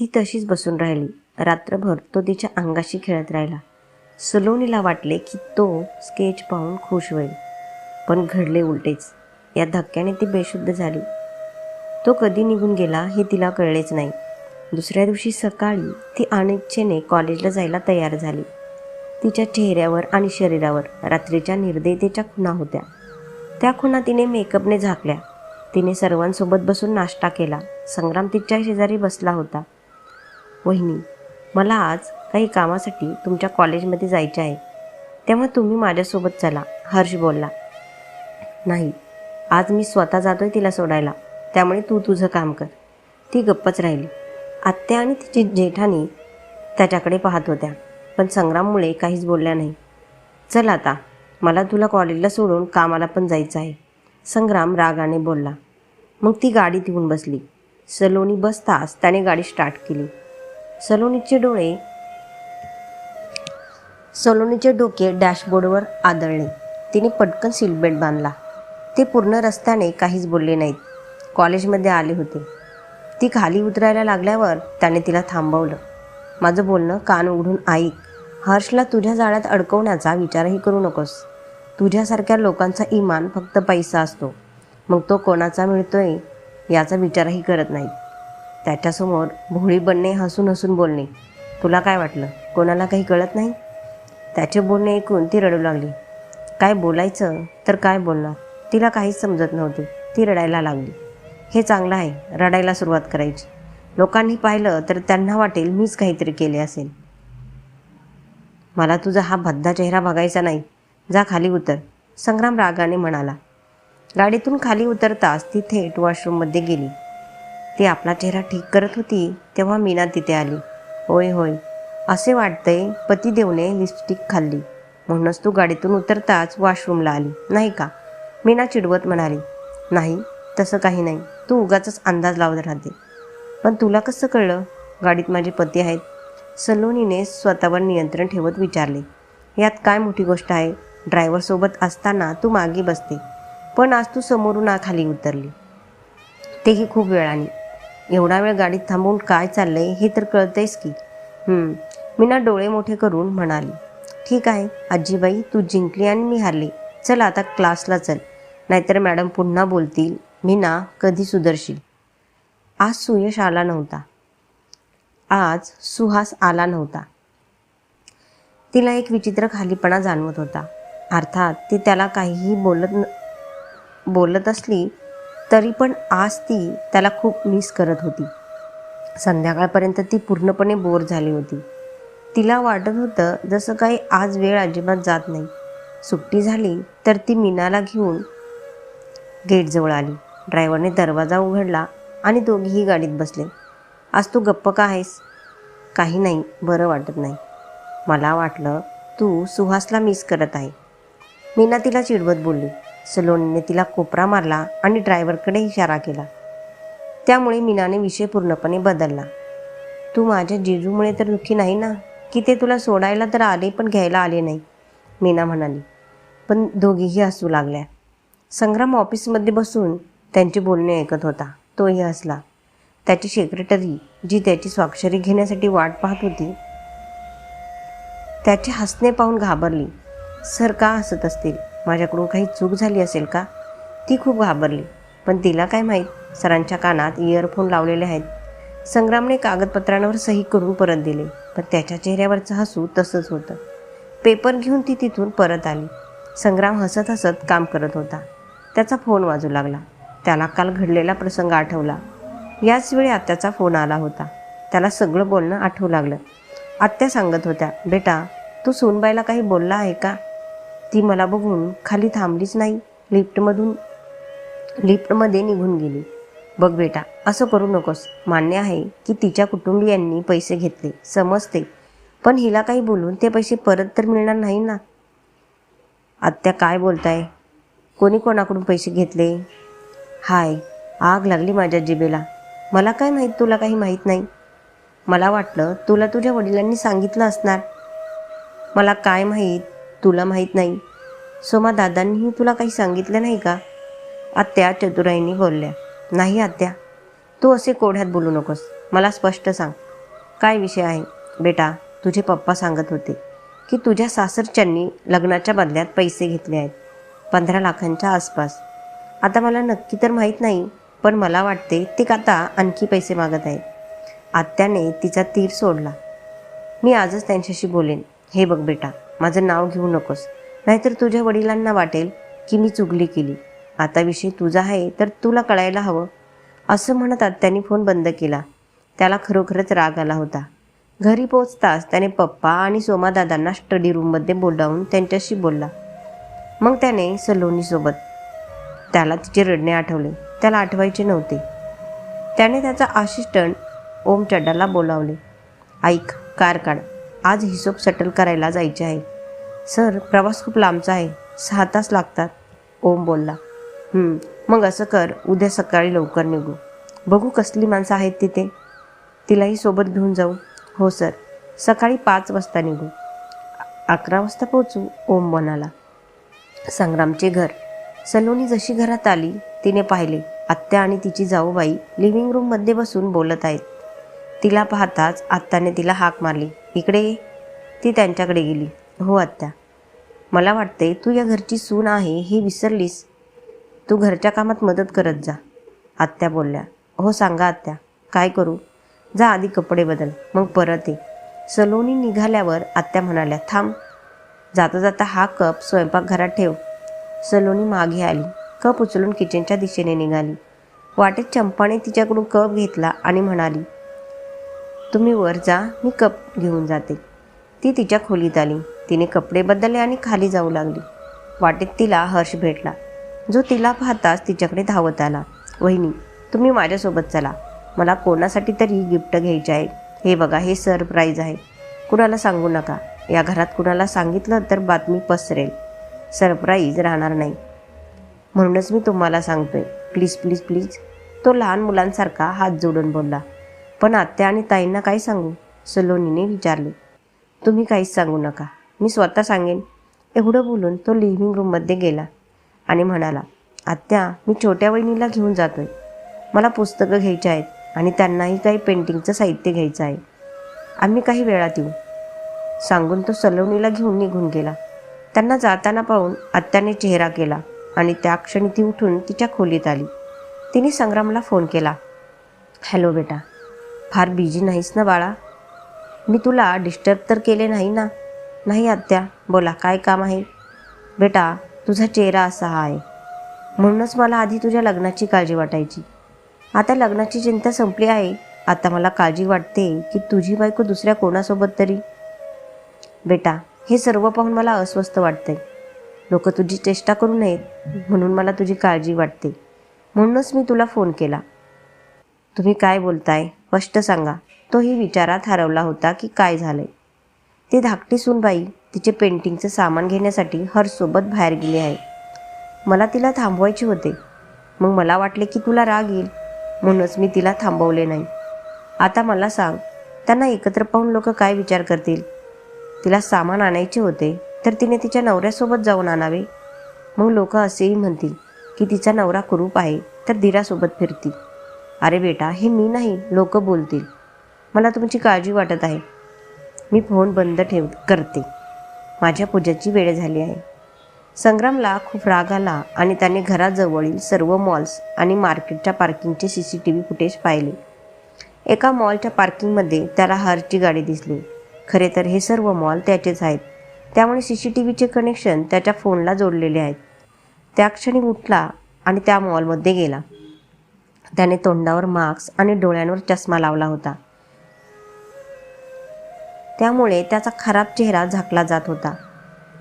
ती तशीच बसून राहिली. रात्रभर तो तिच्या अंगाशी खेळत राहिला. सलोनीला वाटले की तो स्केच पाहून खुश होईल. पण घडले उलटेच. या धक्क्याने ती बेशुद्ध झाली. तो कधी निघून गेला हे तिला कळलेच नाही. दुसऱ्या दिवशी सकाळी ती अनिच्छेने कॉलेजला जायला तयार झाली. तिच्या चेहऱ्यावर आणि शरीरावर रात्रीच्या निर्दयतेच्या खुणा होत्या. त्या खुणा तिने मेकअपने झाकल्या. तिने सर्वांसोबत बसून नाश्ता केला. संग्राम तिच्या शेजारी बसला होता. वहिनी मला आज काही कामासाठी तुमच्या कॉलेजमध्ये जायचे आहे. तेव्हा तुम्ही माझ्यासोबत चला हर्ष बोलला. नाही आज मी स्वतः जातोय तिला सोडायला त्यामुळे तू तुझं काम कर. ती गप्पच राहिली. आत्या आणि तिची जेठानी त्याच्याकडे पाहत होत्या पण संग्राममुळे काहीच बोलल्या नाही. चल आता मला तुला कॉलेजला सोडून कामाला पण जायचं आहे. संग्राम रागाने बोलला. मग ती गाडीत येऊन बसली. सलोनी बसताच त्याने गाडी स्टार्ट केली. सलोनीचे डोळे सलोनीचे डोके डॅशबोर्डवर आदळले. तिने पटकन सीटबेल्ट बांधला. ते पूर्ण रस्त्याने काहीच बोलले नाहीत. कॉलेजमध्ये आले होते. ती खाली उतरायला लागल्यावर त्याने तिला थांबवलं. माझं बोलणं कान उघडून ऐक. हर्षला तुझ्या जाळ्यात अडकवण्याचा विचारही करू नकोस. तुझ्यासारख्या लोकांचा इमान फक्त पैसा असतो. मग तो कोणाचा मिळतोय याचा विचारही करत नाही त्याच्यासमोर भोळी बनणे हसून हसून बोलणे तुला काय वाटलं? कोणाला काही कळत नाही? त्याचे बोलणे ऐकून ती रडू लागली. काय बोलायचं तर काय बोलणार? तिला काहीच समजत नव्हते. ती रडायला लागली. हे चांगलं आहे रडायला सुरुवात करायची. लोकांनी पाहिलं तर त्यांना वाटेल मीच काहीतरी केले असेल. मला तुझा हा भद्दा चेहरा बघायचा नाही. जा खाली उतर संग्राम रागाने म्हणाला. गाडीतून खाली उतरताच ती थेट वॉशरूममध्ये गेली. ती आपला चेहरा ठीक करत होती तेव्हा मीना तिथे आली. होय होय. असे वाटतंय पतिदेवने लिपस्टिक खाल्ली. म्हणूनच तू गाडीतून उतरताच वॉशरूमला आली नाही का? मीना चिडवत म्हणाली. नाही तसं काही नाही. तू उगाच अंदाज लावत राहते. पण तुला कसं कळलं? गाडीत माझे पती आहेत. सलोनीने स्वतःवर नियंत्रण ठेवत विचारले. यात काय मोठी गोष्ट आहे? ड्रायव्हरसोबत असताना तू मागे बसते. पण आज तू समोरून खाली उतरली. तेही खूप वेळाने. एवढा वेळ गाडीत थांबून काय चाललंय हे तर कळतंयस की. मीना डोळे मोठे करून म्हणाली ठीक आहे आजीबाई तू जिंकली आणि मी हारले. चल आता क्लासला चल. नाहीतर मॅडम पुन्हा बोलतील मीना कधी सुधरशील. आज सुयश आला नव्हता. आज सुहास आला नव्हता. तिला एक विचित्र खालीपणा जाणवत होता. अर्थात ती त्याला काहीही बोलत न बोलत असली तरी पण आज ती त्याला खूप मिस करत होती. संध्याकाळपर्यंत ती पूर्णपणे बोर झाली होती. तिला वाटत होतं जसं काही आज वेळ अजिबात जात नाही. सुट्टी झाली तर ती मीनाला घेऊन गेटजवळ आली. ड्रायव्हरने दरवाजा उघडला आणि दोघीही गाडीत बसले. आज तू गप्प का आहेस? काही नाही बरं वाटत नाही. मला वाटलं तू सुहासला मिस करत आहे. मीना तिला चिडवत बोलली. सलोनीने तिला कोपरा मारला आणि ड्रायव्हरकडे इशारा केला. त्यामुळे मीनाने विषय पूर्णपणे बदलला. तू माझ्या जिजूमुळे तर दुःखी नाही ना? की ते तुला सोडायला तर आले पण घ्यायला आले नाही? मीना म्हणाली. पण दोघीही हसू लागल्या. संग्राम ऑफिसमध्ये बसून त्यांचे बोलणे ऐकत होता. तोही हसला. त्याची सेक्रेटरी जी त्याची स्वाक्षरी घेण्यासाठी वाट पाहत होती त्याचे हसणे पाहून घाबरली. सर का हसत असतील? माझ्याकडून काही चूक झाली असेल का? ती खूप घाबरली. पण तिला काय माहीत? सरांच्या कानात इयरफोन लावलेले आहेत. संग्रामने कागदपत्रांवर सही करून परत दिले. पण त्याच्या चेहऱ्यावरचं हसू तसंच होतं. पेपर घेऊन ती तिथून परत आली. संग्राम हसत हसत काम करत होता. त्याचा फोन वाजू लागला. त्याला काल घडलेला प्रसंग आठवला. याच वेळी आत्याचा फोन आला होता. त्याला सगळं बोलणं आठवू लागलं. आत्या सांगत होत्या बेटा तू सोनबाईला काही बोलला आहे का? ती मला बघून खाली थांबलीच नाही. लिफ्टमधून लिफ्टमध्ये निघून गेली. बघ बेटा असं करू नकोस. मान्य आहे की तिच्या कुटुंबियांनी पैसे घेतले. समजते. पण हिला काही बोलून ते पैसे परत तर मिळणार नाही ना. आत्या काय बोलताय? कोणी कोणाकडून पैसे घेतले? हाय आग लागली माझ्या जिबेला मला काय माहीत? तुला काही माहीत नाही. मला वाटलं तुला तुझ्या वडिलांनी सांगितलं असणार. मला काय माहीत? तुला माहीत नाही. सोमा दादांनीही तुला काही सांगितलं नाही का? आत्या चतुराईनी बोलल्या नाही आत्या तू असे कोढ्यात बोलू नकोस. मला स्पष्ट सांग. काय विषय आहे? बेटा तुझे पप्पा सांगत होते की तुझ्या सासरच्यांनी लग्नाच्या बदल्यात पैसे घेतले आहेत पंधरा लाखांच्या आसपास. आता मला नक्की तर माहीत नाही पण मला वाटते ते आता आणखी पैसे मागत आहेत. आत्याने तिचा तीर सोडला. मी आजच त्यांच्याशी बोलेन. हे बघ बेटा माझं नाव घेऊ नकोस. नाहीतर तुझ्या वडिलांना वाटेल की मी चुगली केली. आता विषय तुझा आहे तर तुला कळायला हवं. असं म्हणतात त्यांनी फोन बंद केला. त्याला खरोखरच राग आला होता. घरी पोचताच त्याने पप्पा आणि सोमादादांना स्टडी रूममध्ये बोलावून त्यांच्याशी बोलला. मग त्याने सलोनीसोबत त्याला तिचे रडणे आठवले. त्याला आठवायचे नव्हते. त्याने त्याचा असिस्टंट ओम चड्डाला बोलावले. ऐक कार काढ. आज हिशोब सटल करायला जायचे आहे. सर प्रवास खूप लांबचा आहे. सहा तास लागतात. ओम बोलला. मग असं कर उद्या सकाळी लवकर निघू. बघू कसली माणसं आहेत तिथे. तिलाही सोबत घेऊन जाऊ. हो सर. सकाळी पाच वाजता निघू. अकरा वाजता पोचू ओम म्हणाला संग्रामचे घर. सलोनी जशी घरात आली तिने पाहिले. आत्या आणि तिची जाऊबाई लिव्हिंग रूममध्ये बसून बोलत आहेत. तिला पाहताच आत्याने तिला हाक मारली. इकडे ती त्यांच्याकडे गेली. हो आत्या. मला वाटते तू या घरची सून आहे हे विसरलीस. तू घरच्या कामात मदत करत जा आत्या बोलल्या. हो सांगा आत्या काय करू? जा आधी कपडे बदल मग परत ये. सलोनी निघाल्यावर आत्या म्हणाल्या थांब. जाता जाता हा कप स्वयंपाकघरात ठेव. सलोनी मागे आली. कप उचलून किचनच्या दिशेने निघाली. वाटेत चंपाने तिच्याकडून कप घेतला आणि म्हणाली तुम्ही वर जा मी कप घेऊन जाते. ती तिच्या खोलीत आली. तिने कपडे बदलले आणि खाली जाऊ लागली. वाटेत तिला हर्ष भेटला. जो तिला पाहताच तिच्याकडे धावत आला. वहिनी तुम्ही माझ्यासोबत चला. मला कोणासाठी तरी गिफ्ट घ्यायचे आहे. हे बघा हे सरप्राईज आहे. कुणाला सांगू नका. या घरात कुणाला सांगितलं तर बातमी पसरेल. सरप्राईज राहणार नाही. म्हणूनच मी तुम्हाला सांगतोय. Please please please. तो लहान मुलांसारखा हात जोडून बोलला. पण आत्या आणि ताईंना काय सांगू? सलोनीने विचारले. तुम्ही काहीच सांगू नका. मी स्वतः सांगेन. एवढं बोलून तो लिव्हिंग रूममध्ये गेला आणि म्हणाला आत्या मी छोट्या वहिनीला घेऊन जातोय. मला पुस्तकं घ्यायची आहेत आणि त्यांनाही काही पेंटिंगचं साहित्य घ्यायचं आहे. आम्ही काही वेळात येऊ. सांगून तो सलोनीला घेऊन निघून गेला. त्यांना जाताना पाहून आत्याने चेहरा केला आणि त्या क्षणी ती उठून तिच्या खोलीत आली. तिने संग्रामला फोन केला हॅलो बेटा फार बिझी नाहीस ना बाळा? मी तुला डिस्टर्ब तर केले नाही ना? नाही आत्या. बोला काय काम आहे? बेटा तुझा चेहरा असा आहे. म्हणूनच मला आधी तुझ्या लग्नाची काळजी वाटायची. आता लग्नाची चिंता संपली आहे. आता मला काळजी वाटते की तुझी बायको दुसऱ्या कोणासोबत तरी. बेटा हे सर्व पाहून मला अस्वस्थ वाटते लोक तुझी चेष्टा करू नयेत म्हणून मला तुझी काळजी वाटते. म्हणूनच मी तुला फोन केला. तुम्ही काय बोलताय? स्पष्ट सांगा. तोही विचारात हरवला होता की काय झालंय? ती धाकटी सूनबाई तिचे पेंटिंगचं सामान घेण्यासाठी हर्षसोबत बाहेर गेली आहे. मला तिला थांबवायचे होते. मग मला वाटले की तुला राग येईल. म्हणूनच मी तिला थांबवले नाही. आता मला सांग त्यांना एकत्र पाहून लोक काय विचार करतील? तिला सामान आणायचे होते तर तिने तिच्या नवऱ्यासोबत जाऊन आणावे. मग लोक असेही म्हणतील की तिचा नवरा कुरूप आहे तर धीरासोबत फिरतील. अरे बेटा हे मी नाही लोक बोलतील. मला तुमची काळजी वाटत आहे. मी फोन बंद ठेव करते. माझ्या पूजाची वेळ झाली आहे. संग्रामला खूप राग आला आणि त्याने घराजवळील सर्व मॉल्स आणि मार्केटच्या पार्किंगचे C C T V footage पाहिले एका मॉलच्या पार्किंगमध्ये त्याला हरची गाडी दिसली. खरे तर हे सर्व मॉल त्याचेच आहेत. त्यामुळे सी सी टी व्हीचे कनेक्शन त्याच्या फोनला जोडलेले आहेत. त्या क्षणी उठला आणि त्या मॉलमध्ये गेला. त्याने तोंडावर मास्क आणि डोळ्यांवर चष्मा लावला होता. त्यामुळे त्याचा खराब चेहरा झाकला जात होता.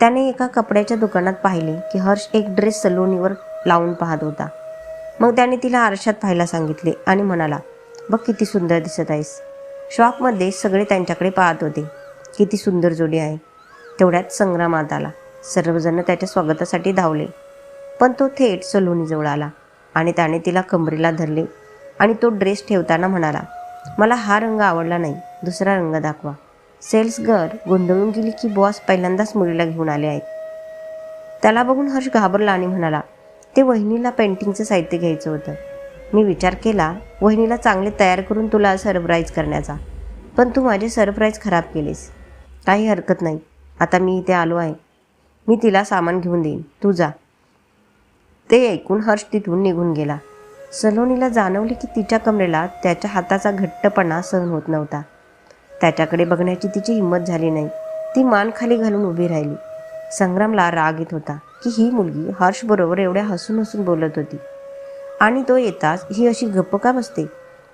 त्याने एका कपड्याच्या दुकानात पाहिले की हर्ष एक ड्रेस सलोनीवर लावून पाहत होता. मग त्याने तिला आरशात पाहायला सांगितले आणि म्हणाला बघ किती सुंदर दिसत आहेस. शॉपमध्ये सगळे त्यांच्याकडे पाहत होते. किती सुंदर जोडी आहे. तेवढ्यात संग्रामात आला. सर्वजण त्याच्या स्वागतासाठी धावले. पण तो थेट सलोनीजवळ आला आणि त्याने तिला कमरेला धरले आणि तो ड्रेस ठेवताना म्हणाला मला हा रंग आवडला नाही दुसरा रंग दाखवा. सेल्स गर्ल गोंधळून गेली की बॉस पहिल्यांदाच मुलीला घेऊन आले आहेत. त्याला बघून हर्ष घाबरला आणि म्हणाला ते वहिनीला पेंटिंगचं साहित्य घ्यायचं होतं. मी विचार केला वहिनीला चांगले तयार करून तुला सरप्राईज करण्याचा. पण तू माझे सरप्राईज खराब केलेस. काही हरकत नाही. आता मी इथे आलो आहे. मी तिला सामान घेऊन देईन. तू जा. ते ऐकून हर्ष तिथून निघून गेला. सलोनीला जाणवले की तिच्या कमरेला त्याच्या हाताचा घट्टपणा सहन होत नव्हता. त्याच्याकडे बघण्याची तिची हिंमत झाली नाही. ती मान खाली घालून उभी राहिली. संग्रामला राग येत होता की ही मुलगी हर्षबरोबर एवढ्या हसून हसून बोलत होती. आणि तो येताच ही अशी गप्प का बसते?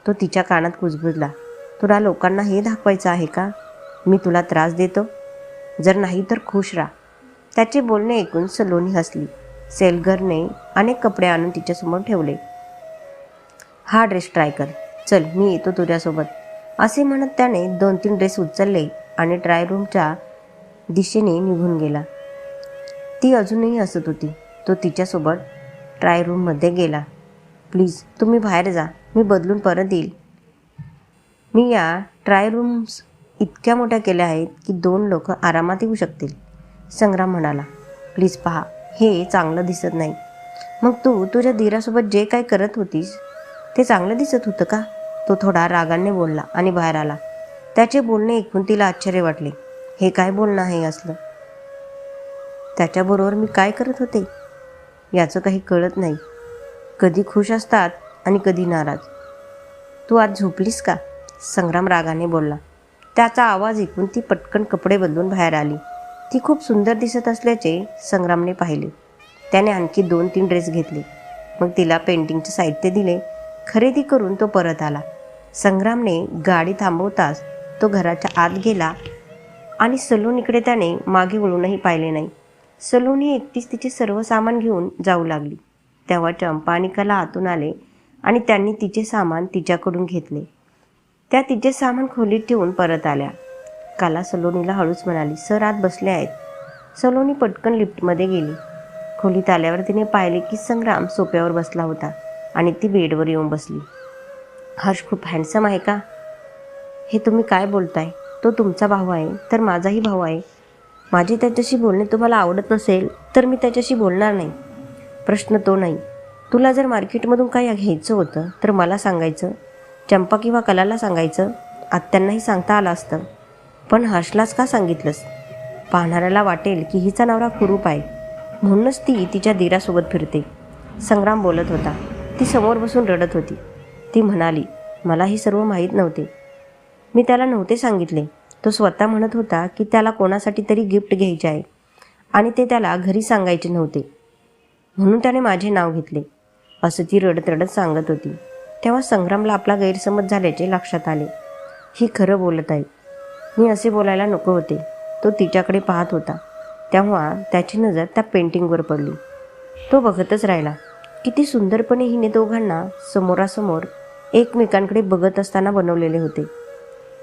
तो तिच्या कानात कुजबुजला. तुला लोकांना हे दाखवायचं आहे का? मी तुला त्रास देतो. जर नाही तर खुश राहा. त्याचे बोलणे ऐकून सलोनी हसली. सेलगरने अनेक कपडे आणून तिच्यासमोर ठेवले. हा ड्रेस ट्राय कर. चल मी येतो तुझ्यासोबत. असे म्हणत त्याने दोन तीन ड्रेस उचलले आणि ड्रायरूमच्या दिशेने निघून गेला. ती अजूनही हसत होती. तो तिच्यासोबत ट्रायरूममध्ये गेला. प्लीज तुम्ही बाहेर जा. मी बदलून परत येईल. मी या ट्राय रूम्स इतक्या मोठ्या केल्या आहेत की दोन लोक आरामात येऊ शकतील संग्राम म्हणाला. प्लीज पहा हे चांगलं दिसत नाही. मग तू तुझ्या धीरासोबत जे काय करत होतीस ते चांगलं दिसत होतं का? तो थोडा रागाने बोलला आणि बाहेर आला. त्याचे बोलणे ऐकून तिला आश्चर्य वाटले. हे काय बोलणं आहे असलं? त्याच्याबरोबर मी काय करत होते? याचं काही कळत नाही. कधी खुश असतात आणि कधी नाराज. तू आज झोपलीस का? संग्राम रागाने बोलला. त्याचा आवाज ऐकून ती पटकन कपडे बदलून बाहेर आली. ती खूप सुंदर दिसत असल्याचे संग्रामने पाहिले. त्याने आणखी दोन तीन ड्रेस घेतले. मग तिला पेंटिंगचे साहित्य दिले. खरेदी करून तो परत आला. संग्रामने गाडी थांबवताच तो घराच्या आत गेला आणि सलोनीकडे त्याने मागे वळूनही पाहिले नाही. सलोनी एकटीच तिचे सर्व सामान घेऊन जाऊ लागली. तेव्हा चंपा आणि कला आतून आले आणि त्यांनी तिचे सामान तिच्याकडून घेतले. त्या तिचे सामान खोलीत ठेवून परत आल्या. काला सलोनीला हळूच म्हणाली सर आत बसले आहेत. सलोनी पटकन लिफ्टमध्ये गेली. खोलीत आल्यावर तिने पाहिले की संग्राम सोप्यावर बसला होता आणि ती बेडवर येऊन बसली. हर्ष खूप हँडसम आहे का? हे तुम्ही काय बोलताय? तो तुमचा भाऊ आहे तर माझाही भाऊ आहे. माझी त्याच्याशी बोलणे तुम्हाला आवडत नसेल तर मी त्याच्याशी बोलणार नाही. प्रश्न तो नाही. तुला जर मार्केटमधून काही घ्यायचं होतं तर मला सांगायचं. चंपा किंवा कलाला सांगायचं. आत्यांनाही सांगता आलं असतं. पण हर्षलाच का सांगितलंस? पाहणाऱ्याला वाटेल की हिचा नवरा कुरूप आहे. म्हणूनच ती तिच्या दिरासोबत फिरते. संग्राम बोलत होता. ती समोर बसून रडत होती. ती म्हणाली मला हे सर्व माहीत नव्हते. मी त्याला नव्हते सांगितले. तो स्वतः म्हणत होता की त्याला कोणासाठी तरी गिफ्ट घ्यायचे आहे आणि ते त्याला घरी सांगायचे नव्हते. म्हणून त्याने माझे नाव घेतले. असं ती रडत रडत सांगत होती. तेव्हा संग्रामला आपला गैरसमज झाल्याचे लक्षात आले. ही खरं बोलत आहे. मी असे बोलायला नको होते. तो तिच्याकडे पाहत होता. तेव्हा त्याची नजर त्या पेंटिंगवर पडली. तो बघतच राहिला. किती सुंदरपणे हिने दोघांना समोरासमोर एकमेकांकडे बघत असताना बनवलेले होते.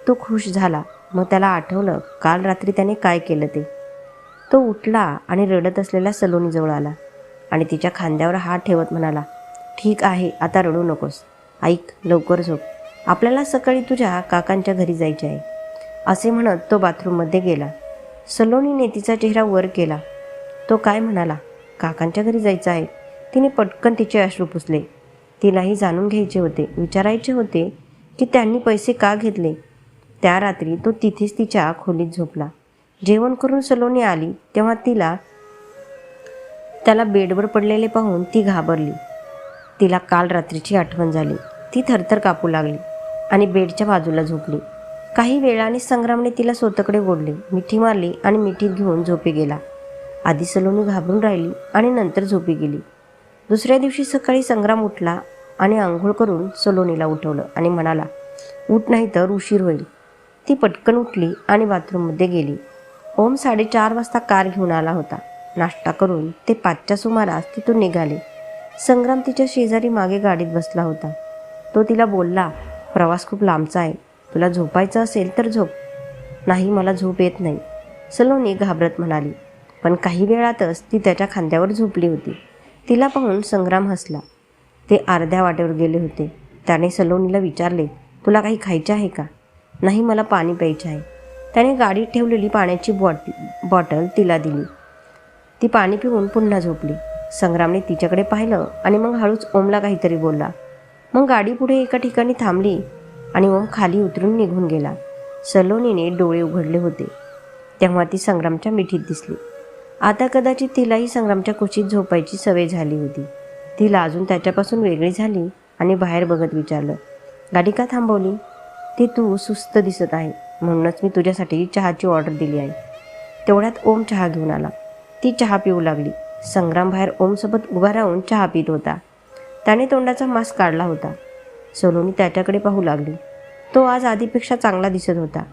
तो खुश झाला. मग त्याला आठवलं काल रात्री त्याने काय केलं ते. तो उठला आणि रडत असलेल्या सलोनीजवळ आला आणि तिच्या खांद्यावर हात ठेवत म्हणाला ठीक आहे आता रडू नकोस. ऐक लवकर झोप. आपल्याला सकाळी तुझ्या काकांच्या घरी जायचे आहे. असे म्हणत तो बाथरूममध्ये गेला. सलोनीने तिचा चेहरा वर केला. तो काय म्हणाला काकांच्या घरी जायचं आहे. तिने पटकन तिचे अश्रू पुसले. तिलाही जाणून घ्यायचे होते. विचारायचे होते की त्यांनी पैसे का घेतले? त्या रात्री तो तिथेच तिच्या खोलीत झोपला. जेवण करून सलोनी आली तेव्हा तिला त्याला बेडवर पडलेले पाहून ती घाबरली. तिला काल रात्रीची आठवण झाली. ती थरथर कापू लागली आणि बेडच्या बाजूला झोपली. काही वेळाने संग्रामने तिला स्वतःकडे ओढले मिठी मारली आणि मिठीत घेऊन झोपी गेला. आधी सलोनी घाबरून राहिली आणि नंतर झोपी गेली. दुसऱ्या दिवशी सकाळी संग्राम उठला आणि आंघोळ करून सलोनीला उठवलं आणि म्हणाला उठ नाही तर उशीर होईल. ती पटकन उठली आणि बाथरूममध्ये गेली. ओम साडेचार वाजता कार घेऊन आला होता. नाश्ता करून ते पाचच्या सुमारास तिथून निघाले. संग्राम तिच्या शेजारी मागे गाडीत बसला होता. तो तिला बोलला प्रवास खूप लांबचा आहे. तुला झोपायचं असेल तर झोप. नाही मला झोप येत नाही. सलोनी घाबरत म्हणाली. पण काही वेळातच ती त्याच्या खांद्यावर झोपली होती. तिला पाहून संग्राम हसला. ते अर्ध्या वाटेवर गेले होते. त्याने सलोनीला विचारले तुला काही खायचे आहे का? नाही मला पाणी प्यायचे आहे. त्याने गाडीत ठेवलेली पाण्याची बॉट बॉटल तिला दिली. ती पाणी पिऊन पुन्हा झोपली. संग्रामने तिच्याकडे पाहिलं आणि मग हळूच ओमला काहीतरी बोलला. मग गाडी पुढे एका ठिकाणी थांबली आणि ओम खाली उतरून निघून गेला. सलोनीने डोळे उघडले होते. तेव्हा ती संग्रामच्या मिठीत दिसली. आता कदाचित तिलाही संग्रामच्या कुशीत झोपायची सवय झाली होती. ती लाजून त्याच्यापासून वेगळी झाली आणि बाहेर बघत विचारलं गाडी का थांबवली? ती तू सुस्त दिसत आहे म्हणूनच मी तुझ्यासाठी चहाची ऑर्डर दिली आहे. तेवढ्यात ओम चहा घेऊन आला. ती चहा पिऊ लागली. संग्राम बाहेर ओमसोबत उभा राहून चहा पित होता. त्याने तोंडाचा मास्क काढला होता. सलोनी त्याच्याकडे पाहू लागली. तो आज आधीपेक्षा चांगला दिसत होता.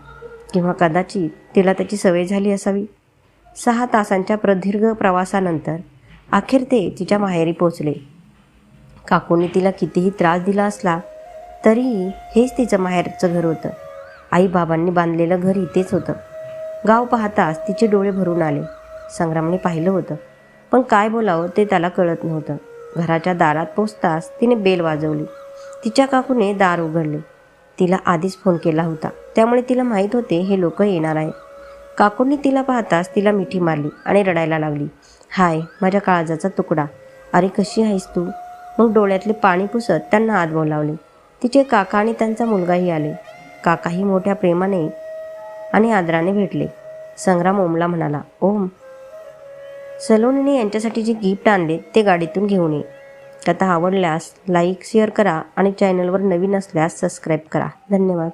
किंवा कदाचित तिला त्याची सवय झाली असावी. सहा तासांच्या प्रदीर्घ प्रवासानंतर अखेर ते तिच्या माहेरी पोचले. काकूने तिला कितीही त्रास दिला असला तरीही हेच तिचं माहेरचं घर होतं. आई बाबांनी बांधलेलं घर इथेच होतं. गाव पाहताच तिचे डोळे भरून आले. संग्रामने पाहिलं होतं. पण काय बोलावं ते त्याला कळत नव्हतं. घराच्या दारात पोचताच तिने बेल वाजवली. तिच्या काकूने दार उघडले. तिला आधीच फोन केला होता. त्यामुळे तिला माहीत होते हे लोक येणार आहेत. काकूंनी तिला पाहताच तिला मिठी मारली आणि रडायला लागली. हाय माझ्या काळजाचा तुकडा. अरे कशी आहेस तू? मग डोळ्यातले पाणी पुसत त्यांना आत बोलावले. तिचे काका आणि त्यांचा मुलगाही आले. काकाही मोठ्या प्रेमाने आणि आदराने भेटले. संग्राम ओमला म्हणाला ओम सलोनीने यांच्यासाठी जे गिफ्ट आणले ते गाडीतून घेऊन ये. कथा आवडल्यास लाईक शेअर करा आणि चॅनलवर नवीन असल्यास सबस्क्राईब करा. धन्यवाद.